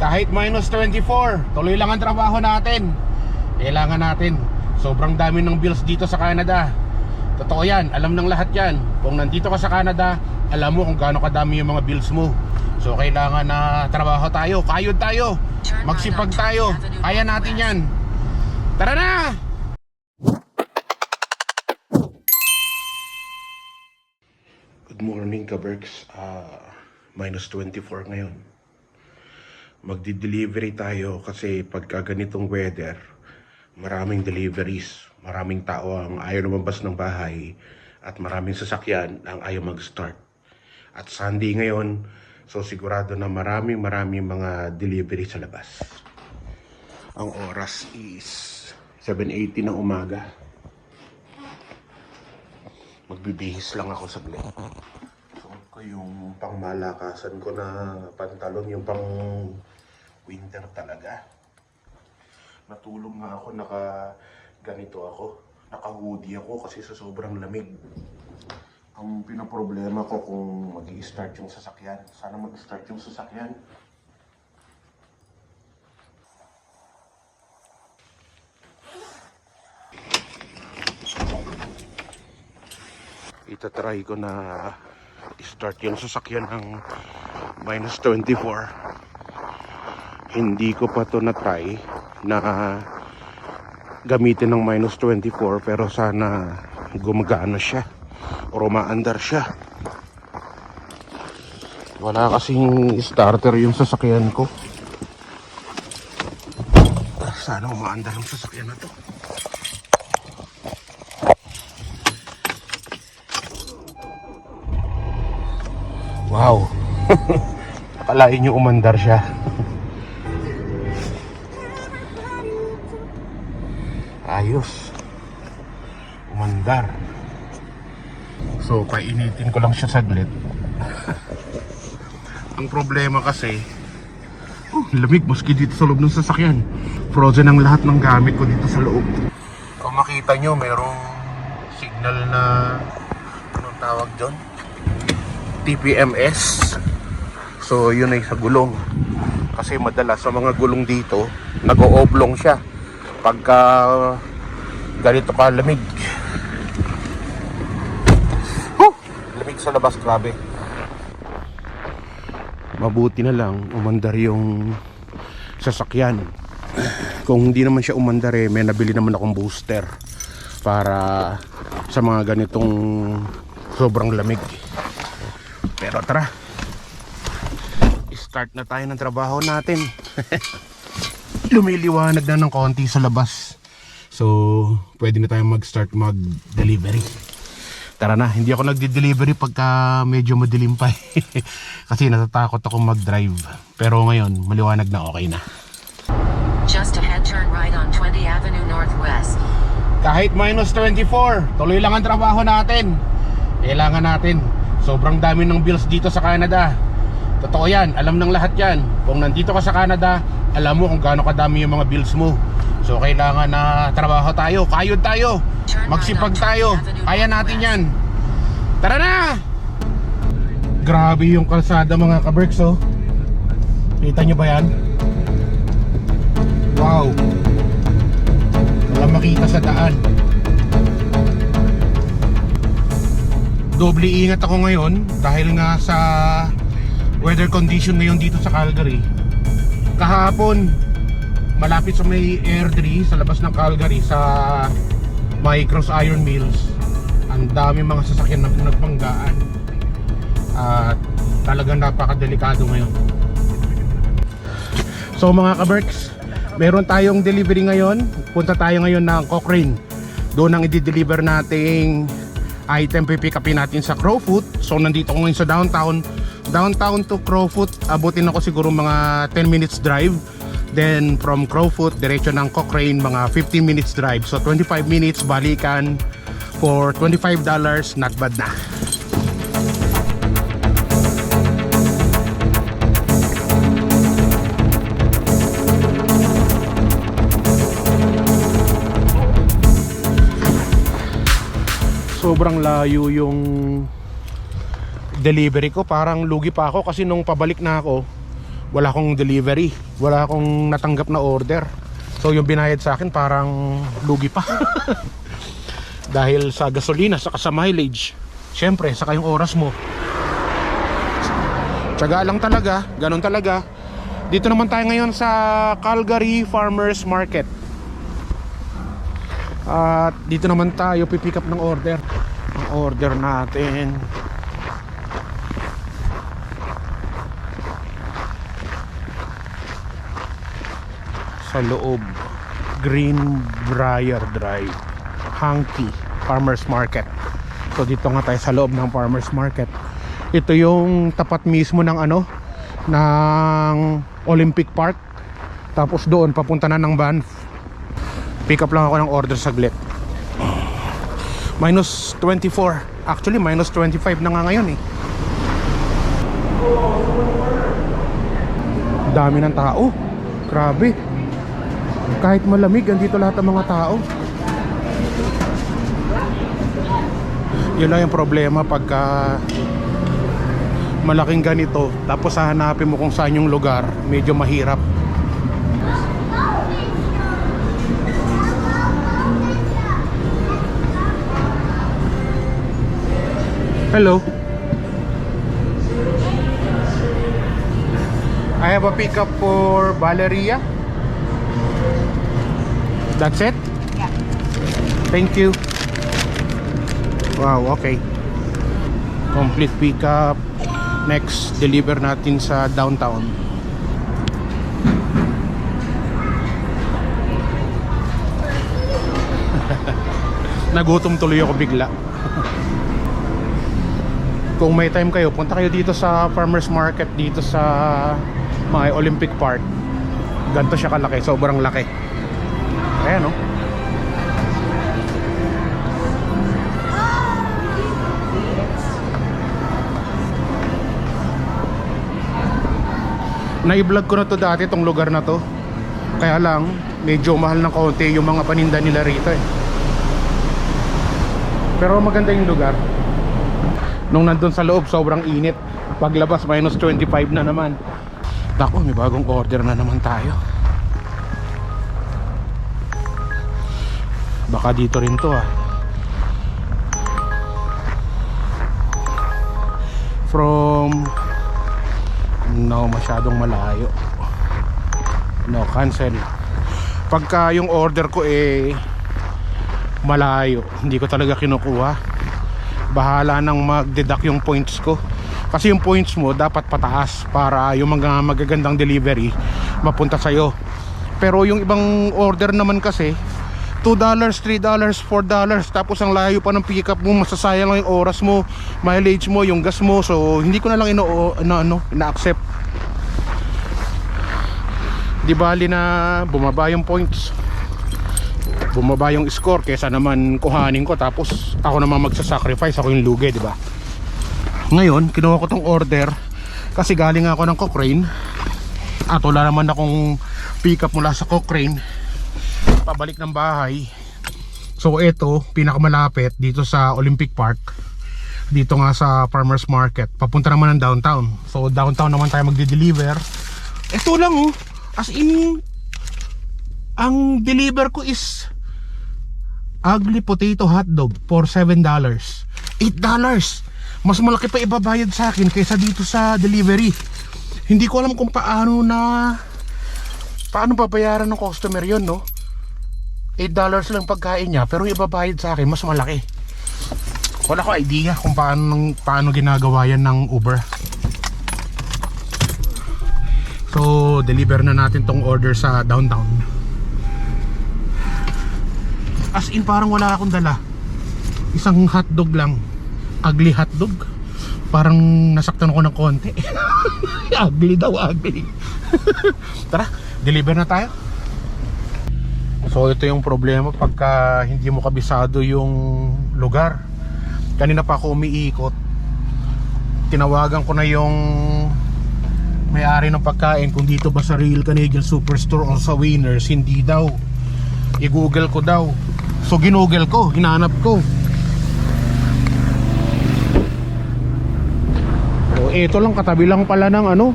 Kahit minus 24, tuloy lang ang trabaho natin. Kailangan natin. Sobrang dami ng bills dito sa Canada. Totoo yan, alam ng lahat yan. Kung nandito ka sa Canada, alam mo kung gaano kadami yung mga bills mo. So kailangan na trabaho tayo, kayod tayo, magsipag tayo. Kaya natin yan. Tara na! Good morning, Kaberks. Ah, minus 24 ngayon. Magdi-delivery tayo kasi pagka ganitong weather, maraming deliveries, maraming tao ang ayaw lumabas ng bahay at maraming sasakyan ang ayaw mag-start. At Sunday ngayon, so sigurado na maraming maraming mga delivery sa labas. Ang oras is 7.80 ng umaga. Magbibihis lang ako saglit. Suot ko yung pangmalakasan ko na pantalon, yung pang winter talaga. Natulog nga ako, naka ganito ako. Naka-hoodie ako kasi sa sobrang lamig. Ang pinaproblema ko kung mag start yung sasakyan. Sana mag-start yung sasakyan. itatry ko na start yung sasakyan ng minus 24 hindi ko pa to na try na gamitin ng minus 24 pero sana gumagana siya o umaandar siya wala kasing starter yung sasakyan ko sana umaandar yung sasakyan na to Wow. Akalain nyo umandar siya. Painitin ko lang siya saglit. Ang problema kasi, oh, lamig maski dito sa loob ng sasakyan. Frozen ang lahat ng gamit ko dito sa loob. Kung makita nyo, merong signal na, anong tawag doon? TPMS. So, yun ay sa gulong. Kasi madalas sa mga gulong dito, nag-o-oblong siya. Pagka ganito ka lamig. Sa labas, grabe. Mabuti na lang, umandar yung sasakyan. Kung hindi naman siya umandar eh, may nabili naman akong booster para sa mga ganitong sobrang lamig. Pero tara. Start na tayo ng trabaho natin. Lumiliwanag na ng konti sa labas. So, pwede na tayong mag-start mag-delivery. Tara na, hindi ako nagdi-delivery pagka medyo madilim pa. eh. Kasi natatakot ako mag-drive. Pero ngayon, maliwanag na okay na. Just ahead, turn right on 20 Avenue Northwest. Kahit minus 24, tuloy lang ang trabaho natin. Kailangan natin. Sobrang dami ng bills dito sa Canada. Totoo yan, alam ng lahat yan. Kung nandito ka sa Canada, alam mo kung gaano kadami yung mga bills mo. So kailangan na trabaho tayo, kayod tayo, magsipag tayo. Kaya natin yan. Tara na! Grabe yung kalsada mga kaberks oh. Kita nyo ba yan? Wow! Wala makita sa daan. Doble ingat ako ngayon dahil nga sa weather condition ngayon dito sa Calgary. Kahapon, malapit sa may Airdrie sa labas ng Calgary sa may Cross Iron Mills. Ang dami mga sasakyan na nagpanggaan. At talagang napakadelikado ngayon. So mga kaberks, meron tayong delivery ngayon. Punta tayo ngayon ng Cochrane. Doon ang i-deliver nating item pipick upin natin sa Crowfoot. So nandito ako ngayon sa downtown. Downtown to Crowfoot, abutin ako siguro mga 10 minutes drive. Then from Crowfoot, diretso ng Cochrane, mga 15 minutes drive. So 25 minutes balikan for $25, not bad na. sobrang layo yung delivery ko parang lugi pa ako kasi nung pabalik na ako wala akong delivery wala akong natanggap na order so yung binayad sa akin parang lugi pa dahil sa gasolina saka sa mileage syempre saka yung oras mo Tsaga lang talaga, ganun talaga. Dito naman tayo ngayon sa Calgary Farmers Market. At dito naman tayo pipick up ng order. Ang order natin. Sa loob. Greenbrier Drive. Hanky Farmers Market. So dito nga tayo sa loob ng Farmers Market. Ito yung tapat mismo ng ano ng Olympic Park. Tapos doon papunta na ng Banff pick up lang ako ng order saglit. Minus 24 actually minus 25 na nga ngayon eh. Dami ng tao. Grabe kahit malamig andito lahat ng mga tao. Yun lang yung problema pagka malaking ganito tapos hahanapin mo kung saan yung lugar medyo mahirap. Hello? I have a pickup for Valeria that's it? Yeah. thank you. Wow okay. Complete pickup. Next deliver natin sa downtown. Nagutom tuloy ako bigla. Kung may time kayo punta kayo dito sa farmers market dito sa mga Olympic Park. Ganito siya kalaki sobrang laki ayan oh. na-vlog ko na to dati tong lugar na to. Kaya lang medyo mahal ng konti yung mga paninda nila rito eh. Pero maganda yung lugar. Nung nandun sa loob sobrang init. Paglabas minus 25 na naman. Dako, may bagong order na naman tayo baka dito rin to ah. From no masyadong malayo. No cancel. Pagka yung order ko eh malayo. Hindi ko talaga kinukuha. Bahala nang mag-deduct yung points ko. Kasi yung points mo dapat pataas para yung mga magagandang delivery mapunta sa'yo. Pero yung ibang order naman kasi $2, $3, $4 tapos ang layo pa ng pick up mo masasayang lang yung oras mo mileage mo, yung gas mo. So hindi ko na lang ino, na, ano, ina-accept. Di bali na bumaba yung points. Bumaba yung score kesa naman kuhanin ko. Tapos ako naman magsasacrifice. Ako yung lugi di ba? Ngayon kinuha ko tong order kasi galing ako ng Cochrane. At wala naman akong pick up mula sa Cochrane pabalik ng bahay. So ito pinakamalapit dito sa Olympic Park. Dito nga sa Farmers Market. Papunta naman ng downtown. So downtown naman tayo magde-deliver ito lang oh. As in ang deliver ko is ugly potato hotdog for 7 dollars. 8 dollars! Mas malaki pa ibabayad sa akin kaysa dito sa delivery. Hindi ko alam kung paano na paano babayaran ng customer yon no 8 dollars lang pagkain niya pero ibabayad sa akin mas malaki. Wala ko idea kung paano paano ginagawa yan ng Uber. So deliver na natin tong order sa downtown. As in parang wala akong dala. Isang hotdog lang. Ugly hotdog. Parang nasaktan ako ng konti. Ugly daw ugly. Tara deliver na tayo so ito yung problema pagka hindi mo kabisado yung lugar. Kanina pa ako umiikot. Tinawagan ko na yung may-ari ng pagkain. Kung dito ba sa Real Canadian Superstore o sa Winners hindi daw. I-google ko daw. So ginugel ko, hinanap ko. So ito lang. Katabi lang pala ng ano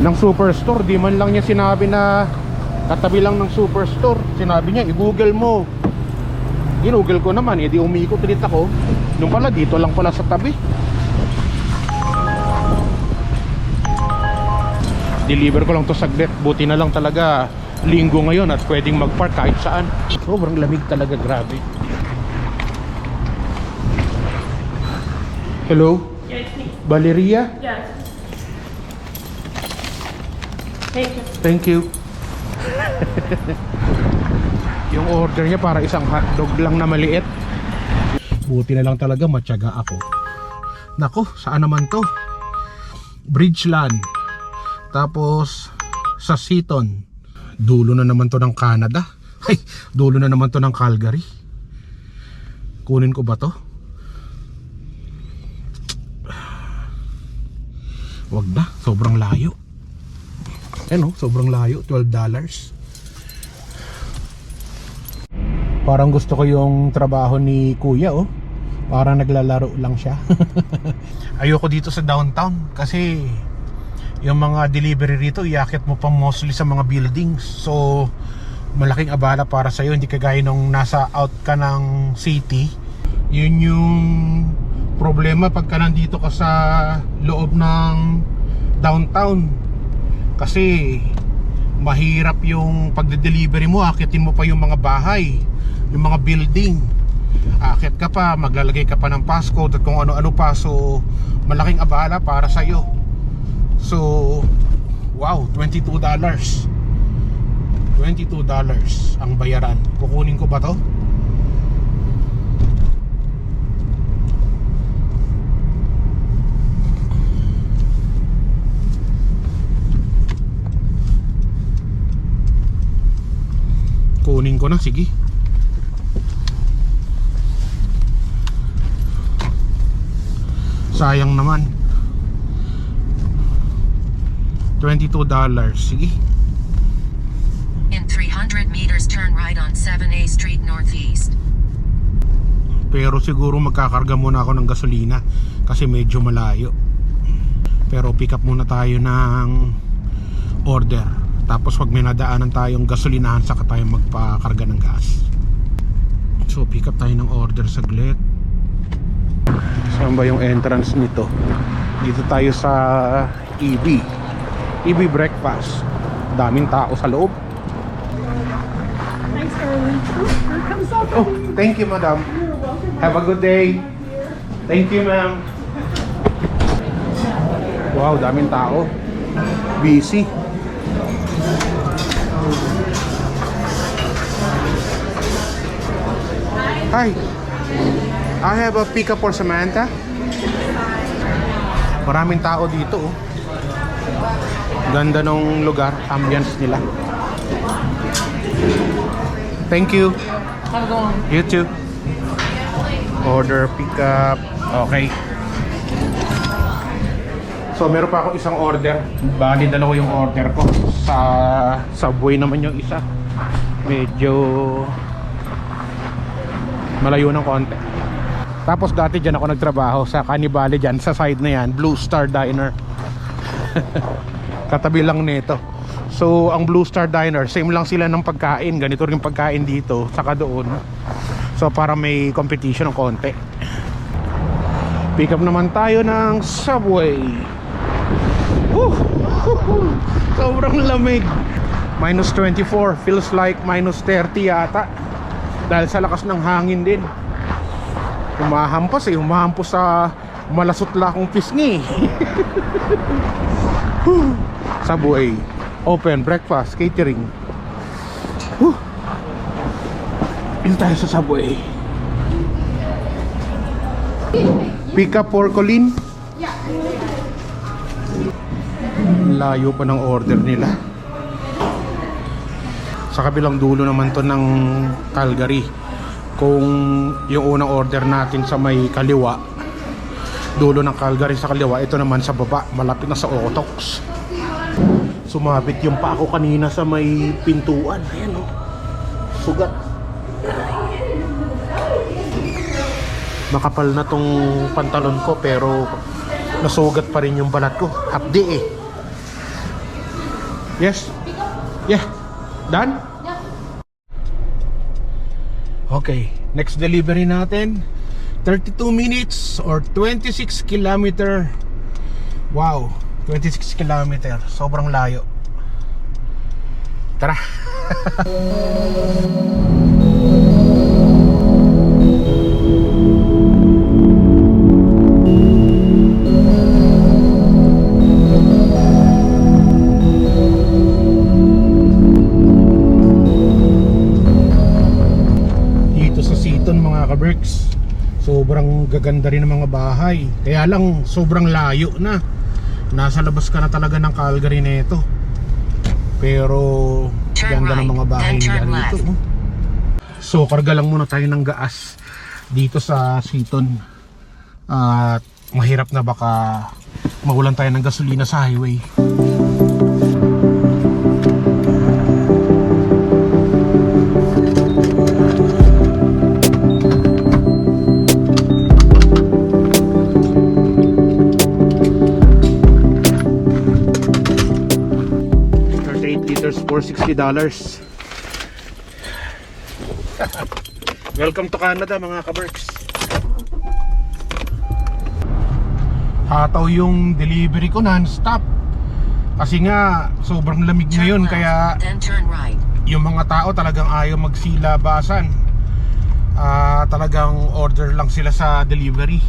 ng superstore. Di man lang niya sinabi na katabi lang ng superstore. Sinabi niya, i-google mo. Ginugol ko naman, edi umikot ulit ako. Nung pala, dito lang pala sa tabi. Deliver ko lang to saglit. Buti na lang talaga linggo ngayon at pwedeng mag-park kahit saan. Sobrang lamig talaga, grabe. Hello? Yes. Valeria? Yes. Thank you. Thank you. yung order niya para isang hotdog lang na maliit. Buti na lang talaga matyaga ako. Nako, saan naman to? Bridgeland. Tapos sa Seaton. Dulo na naman to ng Canada. Ay, dulo na naman to ng Calgary. Kunin ko ba to? Wag na, sobrang layo. Ano, sobrang layo, 12 dollars. Parang gusto ko yung trabaho ni Kuya oh. Parang naglalaro lang siya. Ayoko dito sa downtown kasi yung mga delivery rito iakit mo pa mostly sa mga buildings. So malaking abala para sa hindi kagaya nung nasa out ka ng city. Yun yung problema pagka nandito ka sa loob ng downtown kasi mahirap yung pagde-delivery mo. Akitin mo pa yung mga bahay yung mga building. Akit ka pa maglalagay ka pa ng passcode at kung ano-ano pa. So malaking abala para sa iyo so wow 22 dollars. 22 dollars ang bayaran. Kukunin ko ba to kunin ko na. Sige. Sayang naman. 22 dollars. Sige. In 300 meters, turn right on 7A Street Northeast. pero siguro magkakarga muna ako ng gasolina kasi medyo malayo. Pero pick up muna tayo ng order tapos pag may nadaanan tayong gasolinahan saka tayo magpakarga ng gas so pick up tayo ng order saglit saan ba yung entrance nito dito tayo sa EB EB breakfast daming tao sa loob Thanks, Erwin. Oh thank you madam. Have a good day. Thank you, ma'am. Wow, daming tao. Busy. Hi. I have a pickup for Samantha. Maraming tao dito, oh. Ganda ng lugar, ambience nila. Thank you. Have a good one. You too. Order pickup. Okay. So meron pa akong isang order. Bali dalawa yung order ko. Sa Subway naman yung isa. Medyo malayo ng konti. Tapos dati dyan ako nagtrabaho sa Canibale dyan sa side na yan, Blue Star Diner. Katabi lang nito. So ang Blue Star Diner, same lang sila ng pagkain. Ganito rin pagkain dito, saka doon. So para may competition ng konti. Pick up naman tayo ng Subway. Woo! Sobrang lamig. Minus 24. Feels like minus 30 yata. Dahil sa lakas ng hangin din. Humahampas eh. Humahampas sa malasutla kong pisngi. Subway. Open breakfast, catering. Whew. Dito tayo sa Subway. Pick up for Colleen. Layo pa ng order nila. Sa kabilang dulo naman to ng Calgary. Kung yung unang order natin sa may kaliwa, dulo ng Calgary sa kaliwa, ito naman sa baba, malapit na sa Otox. Sumabit yung pa ako kanina sa may pintuan. Ayan o. Sugat. Makapal na tong pantalon ko pero nasugat pa rin yung balat ko. Hapdi eh. Yes? Yeah. Done? Okay, next delivery natin. 32 minutes or 26 kilometer. Wow, 26 kilometer. Sobrang layo. Tara ka-Berks sobrang gaganda rin ng mga bahay. Kaya lang sobrang layo na. Nasa labas ka na talaga ng Calgary nito pero Turn ganda ng mga bahay nila dito oh. so karga lang muna tayo ng gaas dito sa Seaton. At mahirap na baka mawalan tayo ng gasolina sa highway $60 Welcome to Canada mga kaberks. Hataw yung delivery ko non-stop. Kasi nga sobrang lamig ngayon kaya yung mga tao talagang ayaw magsilabasan. Ah, talagang order lang sila sa delivery.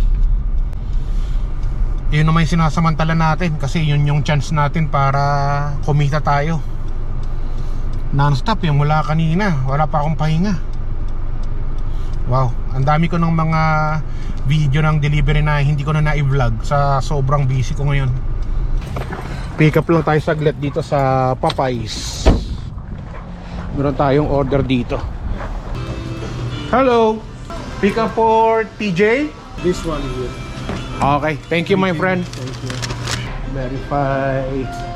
Yun naman yung sinasamantala natin kasi yun yung chance natin para kumita tayo non-stop yung mula kanina. Wala pa akong pahinga. Wow ang dami ko ng mga video ng delivery na hindi ko na na-vlog sa sobrang busy ko ngayon. Pick up lang tayo saglit dito sa Popeyes meron tayong order dito. Hello. Pick up for TJ This one here. okay thank you my friend. Thank you. verify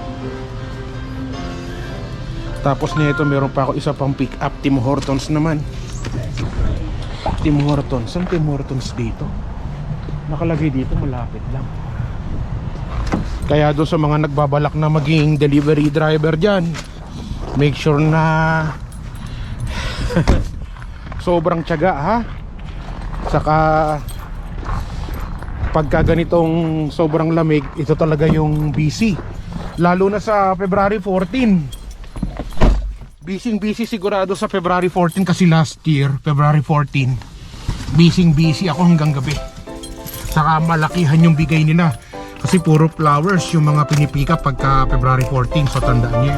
tapos nito meron pa ako isa pang pick up Tim Hortons naman. Tim Hortons. Saan Tim Hortons dito? Nakalagay dito malapit lang. Kaya doon sa mga nagbabalak na maging delivery driver dyan make sure na sobrang tiyaga ha? Saka pagka ganitong sobrang lamig ito talaga yung busy. Lalo na sa February 14 busy busy sigurado sa February 14 kasi last year February 14 busy busy ako hanggang gabi. Saka malakihan yung bigay nila. Kasi puro flowers yung mga pinipika pagka February 14 so tandaan niyo.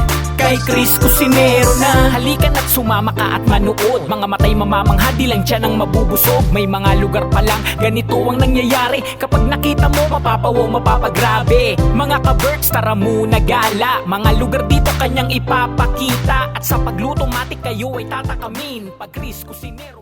Kay Chris Cusinero na. Halika na't sumama ka at manood. Mga matay mamamangha di lang siya nang mabubusog. May mga lugar pa lang ganito ang nangyayari. Kapag nakita mo mapapawaw mapapagrabe. Mga ka-birds tara muna gala. Mga lugar dito kanyang ipapakita. At sa pagluto matik kayo ay tatakamin. Pag Chris Cusinero